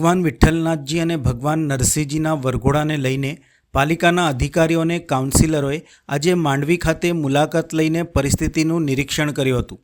ભગવાન વિઠ્ઠલનાથજી અને ભગવાન નરસિંહજીના વરઘોડાને લઈને પાલિકાના અધિકારીઓ અને કાઉન્સિલરોએ આજે માંડવી ખાતે મુલાકાત લઈને પરિસ્થિતિનું નિરીક્ષણ કર્યું હતું.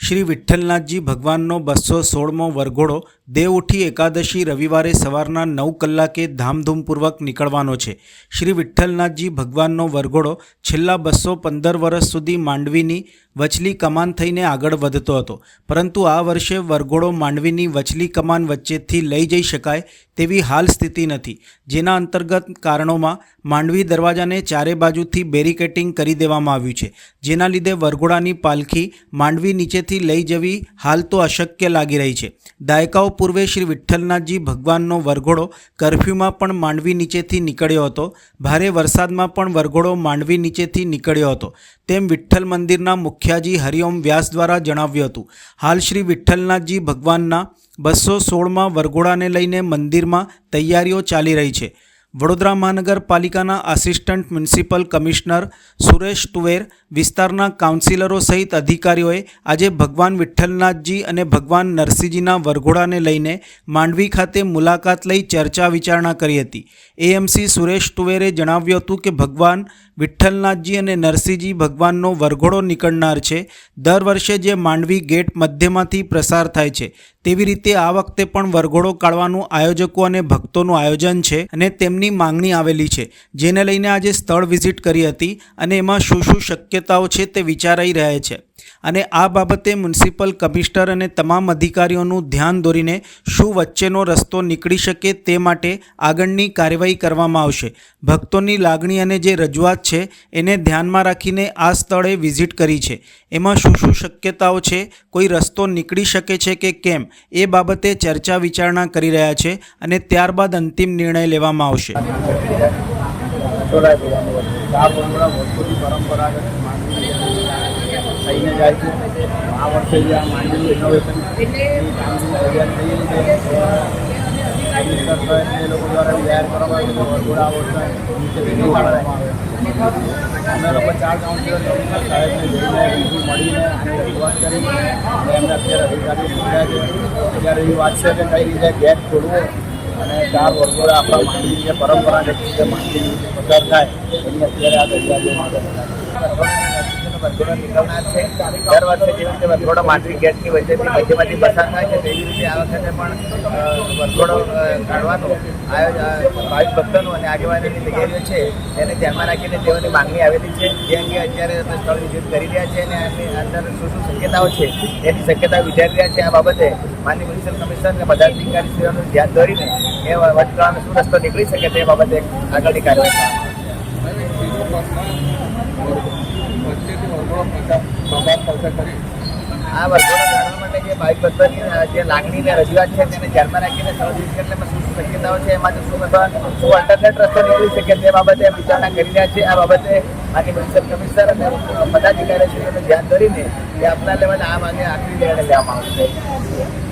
શ્રી વિઠ્ઠલનાથજી ભગવાનનો બસો સોળમો વરઘોડો દેવ ઉઠી એકાદશી રવિવારે સવારના નવ કલાકે ધામધૂમપૂર્વક નીકળવાનો છે. શ્રી વિઠ્ઠલનાથજી ભગવાનનો વરઘોડો છેલ્લા બસો પંદર વર્ષ સુધી માંડવીની વચલી કમાન થઈને આગળ વધતો હતો. પરંતુ આ વર્ષે વરઘોડો માંડવીની વચલી કમાન વચ્ચેથી લઈ જઈ શકાય તેવી હાલ સ્થિતિ નથી. જેના અંતર્ગત કારણોમાં માંડવી દરવાજાને ચારે બાજુથી બેરિકેટિંગ કરી દેવામાં આવ્યું છે. જેના લીધે વરઘોડાની પાલખી માંડવી નીચેથી લઈ જવી હાલ તો અશક્ય લાગી રહી છે. દાયકાઓ પૂર્વે શ્રી વિઠ્ઠલનાથજી ભગવાનનો વરઘોડો કરફ્યુમાં પણ માંડવી નીચેથી નીકળ્યો હતો. ભારે વરસાદમાં પણ વરઘોડો માંડવી નીચેથી નીકળ્યો હતો. તેમ વિઠ્ઠલ મંદિરના મુખ્યાજી હરિઓમ વ્યાસ દ્વારા જણાવ્યું હતું. હાલ શ્રી વિઠ્ઠલનાથજી ભગવાનના બસો સોળમાં વરઘોડાને લઈને મંદિરમાં તૈયારીઓ ચાલી રહી છે. વડોદરા મહાનગરપાલિકાના આસિસ્ટન્ટ મ્યુનિસિપલ કમિશનર સુરેશ તુવેર, વિસ્તારના કાઉન્સિલરો સહિત અધિકારીઓએ આજે ભગવાન વિઠ્ઠલનાથજી અને ભગવાન નરસિંહજીના વરઘોડાને લઈને માંડવી ખાતે મુલાકાત લઈ ચર્ચા વિચારણા કરી હતી. એએમસી સુરેશ તુવેરે જણાવ્યું હતું કે, ભગવાન વિઠ્ઠલનાથજી અને નરસિંહજી ભગવાનનો વરઘોડો નીકળનાર છે. દર વર્ષે જે માંડવી ગેટ મધ્યમાંથી પ્રસાર થાય છે, તેવી રીતે આ વખતે પણ વરઘોડો કાઢવાનું આયોજકો અને ભક્તોનું આયોજન છે અને તેમની માંગણી આવેલી છે, જેને લઈને આજે સ્થળ વિઝિટ કરી હતી અને એમાં શું શું શક્યતાઓ છે તે વિચારાઈ રહ્યા છે. અને આ બાબતે મ્યુનિસિપલ કમિશનર અને તમામ અધિકારીઓનું ધ્યાન દોરીને શું વચ્ચેનો રસ્તો નીકળી શકે તે માટે આગળની કાર્યવાહી કરવામાં આવશે. ભક્તોની લાગણી અને જે રજૂઆત છે એને ધ્યાનમાં રાખીને આ સ્થળે વિઝિટ કરી છે. એમાં શું શું શક્યતાઓ છે? કોઈ રસ્તો નીકળી શકે છે કે કેમ? એ બાબતે ચર્ચા વિચારણા કરી રહ્યા છે અને ત્યારબાદ અંતિમ નિર્ણય લેવામાં આવશે. વર્ષોથી પરંપરાગત થઈને જાય છે. આ વર્ષે જે આ માંડવી ઇનોવેશન એ લોકો દ્વારા જાહેર કરવામાં આવ્યું કે વરઘોડા વર્ષે આવે અમે લોકો ચાર કાઉન્સિલર સાહેબને જઈને રૂબરૂ મળીને આની રજૂઆત કરી એમને અત્યારે પૂછ્યા છે. અત્યારે એ વાત છે કે કઈ રીતે ગેટ ખોલવો અને ચાર વરઘોડા આપણા માંડવી જે પરંપરાગત રીતે માંડવી પસાર થાય એની અત્યારે આ દરિયા વરઘોડા તૈયારીઓ છે એને ધ્યાનમાં રાખીને તેઓની માંગણી આવેલી છે. જે અંગે અત્યારે સ્થળ વિઝિટ કરી રહ્યા છે અને આની અંદર શું શું શક્યતાઓ છે, એની શક્યતા વિચારી રહ્યા છે. આ બાબતે માનનીય મ્યુનિસિપલ કમિશનર અને બધા અધિકારીશ્રીઓનું ધ્યાન દોરીને એ વચગાળાનો શું રસ્તો નીકળી શકે તે બાબતે આગળની કાર્યવાહી કરવામાં આવશે. આ વરઘોડો જાણવા માટે જે ભાઈ ભક્તોની જે લાગણી અને રજૂઆત છે તેને ધ્યાનમાં રાખીને સ્થળ એટલે શું શું શક્યતાઓ છે, એમાં શું અથવા શું અલ્ટરનેટ રસ્તો નીકળી શકે તે બાબતે વિચારણા કરી રહ્યા છે. આ બાબતે માનનીય મ્યુનિસિપલ કમિશનર અને પદાધિકારીશ્રીઓનું ધ્યાન ધરીને એ આપના લેવલે આ માગે આખરી નિર્ણય લેવામાં આવશે.